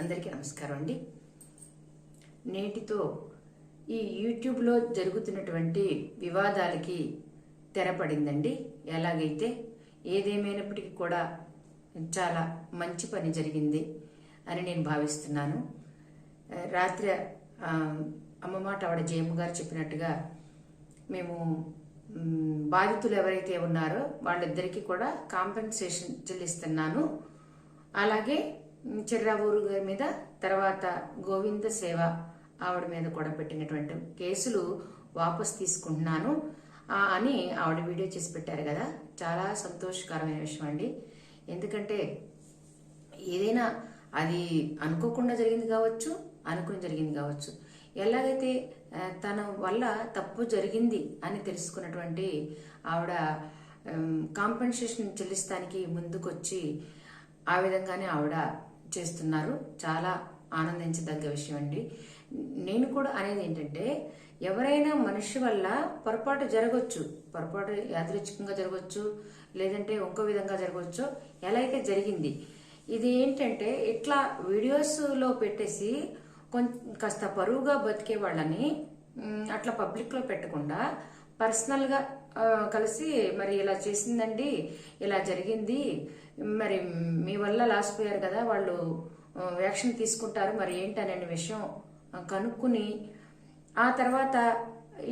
అందరికీ నమస్కారం అండి. నేటితో ఈ యూట్యూబ్లో జరుగుతున్నటువంటి వివాదాలకి తెరపడిందండి. ఎలాగైతే ఏదేమైనప్పటికీ కూడా చాలా మంచి పని జరిగింది అని నేను భావిస్తున్నాను. రాత్రి అమ్మమాట అమ్మ మాట ఆవిడ జయమ్మ గారు చెప్పినట్టుగా మేము బాధితులు ఎవరైతే ఉన్నారో వాళ్ళిద్దరికీ కూడా కాంపెన్సేషన్ చెల్లిస్తున్నాను. అలాగే చిర్రావూరు గారి మీద తర్వాత గోవింద సేవ ఆవిడ మీద కూడా పెట్టినటువంటి కేసులు వాపస్ తీసుకుంటున్నాను. అని ఆవిడ వీడియో చేసి పెట్టారు కదా. చాలా సంతోషకరమైన విషయం అండి. ఎందుకంటే ఏదైనా అది అనుకోకుండా జరిగింది కావచ్చు అనుకుని జరిగింది కావచ్చు. ఎలాగైతే తన వల్ల తప్పు జరిగింది అని తెలుసుకున్నటువంటి ఆవిడ కాంపెన్సేషన్ చెల్లిస్తానికి ముందుకొచ్చి ఆ విధంగానే ఆవిడ చేస్తున్నారు. చాలా ఆనందించదగ్గ విషయం అండి నేను కూడా అనేది ఏంటంటే ఎవరైనా మనిషి వల్ల పొరపాటు జరగవచ్చు పొరపాటు యాదృచ్ఛికంగా జరగవచ్చు లేదంటే ఇంకో విధంగా జరగవచ్చు ఎలా అయితే జరిగింది. ఇది ఏంటంటే ఇట్లా వీడియోస్లో పెట్టేసి కొంచెం కాస్త పరువుగా బతికే వాళ్ళని అట్లా పబ్లిక్లో పెట్టకుండా పర్సనల్గా కలిసి మరి ఇలా చేసిందండి ఇలా జరిగింది. మరి మీ వల్ల లాస్ పోయారు కదా వాళ్ళు యాక్షన్ తీసుకుంటారు. మరి ఏంటనే విషయం కనుక్కుని ఆ తర్వాత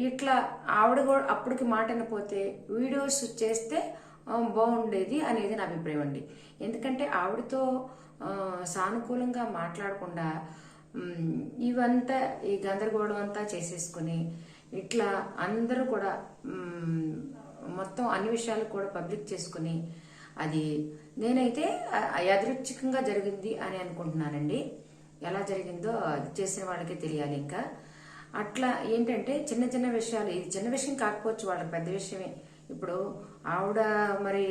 ఇట్లా ఆవిడ కూడా అప్పటికి మాటనిపోతే వీడియోస్ చేస్తే బాగుండేది అనేది నా అభిప్రాయం అండి. ఎందుకంటే ఆవిడతో సానుకూలంగా మాట్లాడకుండా ఇవంతా ఈ గందరగోళం అంతా చేసేసుకుని ఇట్లా అందరూ కూడా మొత్తం అన్ని విషయాలు కూడా పబ్లిక్ చేసుకుని అది నేనైతే యాదృచ్ఛికంగా జరిగింది అని అనుకుంటున్నానండి. ఎలా జరిగిందో అది చేసిన వాళ్ళకే తెలియాలి ఇంకా. అట్లా ఏంటంటే చిన్న చిన్న విషయాలు ఇది చిన్న విషయం కాకపోవచ్చు వాళ్ళకి పెద్ద విషయమే. ఇప్పుడు ఆవిడ మరి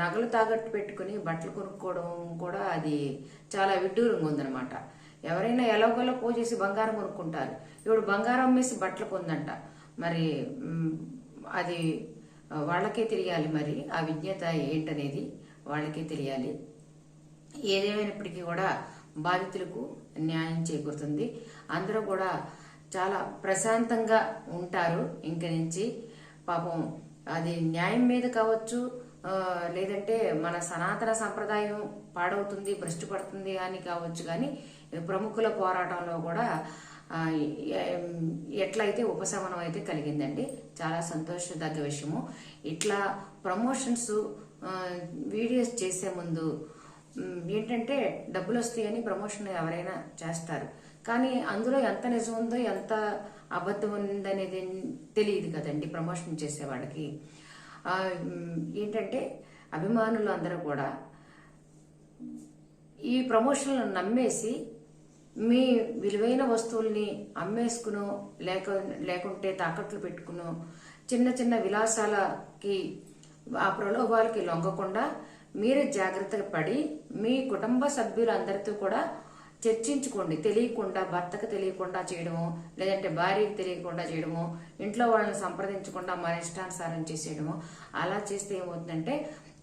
నగలు తాగట్టు పెట్టుకుని బట్టలు కొనుక్కోవడం కూడా అది చాలా విడ్డూరంగా ఉందన్నమాట. ఎవరైనా ఎలాగోలో పూజ చేసి బంగారం కొనుక్కుంటారు. ఇప్పుడు బంగారం అమ్మేసి బట్టలు కొందంట. మరి అది వాళ్ళకే తెలియాలి మరి. ఆ విజ్ఞత ఏంటనేది వాళ్ళకే తెలియాలి. ఏదేమైనప్పటికీ కూడా బాధితులకు న్యాయం చేకూరుతుంది. అందరూ కూడా చాలా ప్రశాంతంగా ఉంటారు. ఇంక నుంచి పాపం అది న్యాయం మీద కావచ్చు లేదంటే మన సనాతన సంప్రదాయం పాడవుతుంది భ్రష్టు పడుతుంది అని కావచ్చు కానీ ప్రముఖుల పోరాటంలో కూడా ఎట్లయితే ఉపశమనం అయితే కలిగిందండి. చాలా సంతోషదగ్గ విషయము. ఇట్లా ప్రమోషన్స్ వీడియోస్ చేసే ముందు ఏంటంటే డబ్బులు వస్తాయని ప్రమోషన్ ఎవరైనా చేస్తారు. కానీ అందులో ఎంత నిజం ఉందో ఎంత అబద్ధం ఉందనేది తెలియదు కదండి ప్రమోషన్ చేసే వాళ్ళకి. ఏంటంటే అభిమానులు అందరూ కూడా ఈ ప్రమోషన్లను నమ్మేసి మీ విలువైన వస్తువుల్ని అమ్మేసుకునో లేక లేకుంటే తాకట్లు పెట్టుకునో చిన్న చిన్న విలాసాలకి ఆ ప్రలోభాలకి లొంగకుండా మీరే జాగ్రత్తగా పడి మీ కుటుంబ సభ్యులందరితో కూడా చర్చించుకోండి. తెలియకుండా భర్తకు తెలియకుండా చేయడము లేదంటే భార్యకి తెలియకుండా చేయడము ఇంట్లో వాళ్ళని సంప్రదించకుండా మన ఇష్టానుసారం చేసేయడము అలా చేస్తే ఏమవుతుందంటే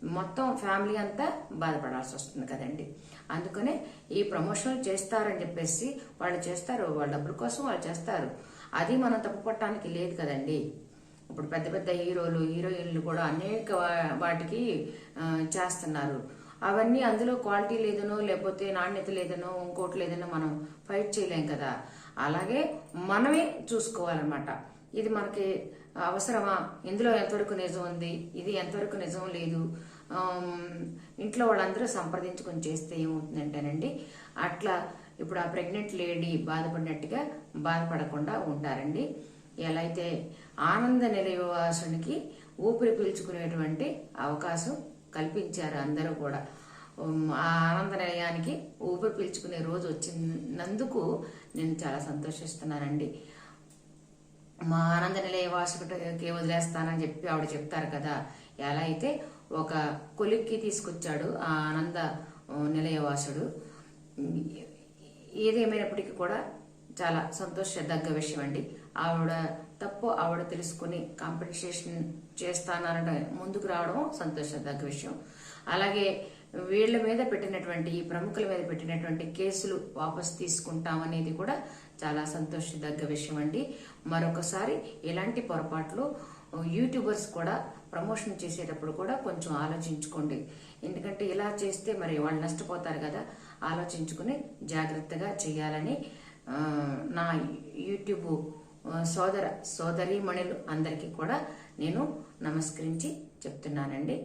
మొత్తం ఫ్యామిలీ అంతా బాధపడాల్సి వస్తుంది కదండి. అందుకనే ఈ ప్రమోషన్లు చేస్తారని చెప్పేసి వాళ్ళు చేస్తారు వాళ్ళ డబ్బుల కోసం వాళ్ళు చేస్తారు. అది మనం తప్పుపట్టడానికి లేదు కదండి. ఇప్పుడు పెద్ద పెద్ద హీరోలు హీరోయిన్లు కూడా అనేక వాటికి చేస్తున్నారు. అవన్నీ అందులో క్వాలిటీ లేదనో లేకపోతే నాణ్యత లేదనో ఇంకోటి లేదనో మనం ఫైట్ చేయలేం కదా. అలాగే మనమే చూసుకోవాలన్నమాట. ఇది మనకి అవసరమా? ఇందులో ఎంతవరకు నిజం ఉంది? ఇది ఎంతవరకు నిజం లేదు? ఇంట్లో వాళ్ళందరూ సంప్రదించుకొని చేస్తే ఏమవుతుందంటేనండి అట్లా ఇప్పుడు ఆ ప్రెగ్నెంట్ లేడీ బాధపడినట్టుగా బాధపడకుండా ఉంటారండి ఎలా అయితే ఆనంద నిలయవాసునికి ఊపిరి పీల్చుకునేటువంటి అవకాశం కల్పించారు అందరూ కూడా. ఆ ఆనంద నిలయానికి ఊపిరి పీల్చుకునే రోజు వచ్చినందుకు నేను చాలా సంతోషిస్తున్నానండి. మా ఆనంద నిలయ వాసుకుడికి వదిలేస్తానని చెప్పి ఆవిడ చెప్తారు కదా. ఎలా అయితే ఒక కొలిక్కి తీసుకొచ్చాడు ఆ ఆనంద నిలయవాసుడు ఏదేమైనప్పటికీ కూడా చాలా సంతోషదగ్గ విషయం అండి ఆవిడ తప్పు ఆవిడ తెలుసుకుని కాంపెన్సేషన్ చేస్తాననడం ముందుకు రావడం సంతోషదగ్గ విషయం. అలాగే వీళ్ళ మీద పెట్టినటువంటి ఈ ప్రముఖుల మీద పెట్టినటువంటి కేసులు వాపసు తీసుకుంటామనేది కూడా చాలా సంతోషదగ్గ విషయం అండి మరొకసారి ఇలాంటి పొరపాట్లు యూట్యూబర్స్ కూడా ప్రమోషన్ చేసేటప్పుడు కూడా కొంచెం ఆలోచించుకోండి. ఎందుకంటే ఇలా చేస్తే మరి వాళ్ళు నష్టపోతారు కదా ఆలోచించుకుని జాగ్రత్తగా చేయాలని నా యూట్యూబ్ సోదర సోదరీమణులు అందరికీ కూడా నేను నమస్కరించి చెప్తున్నానండి.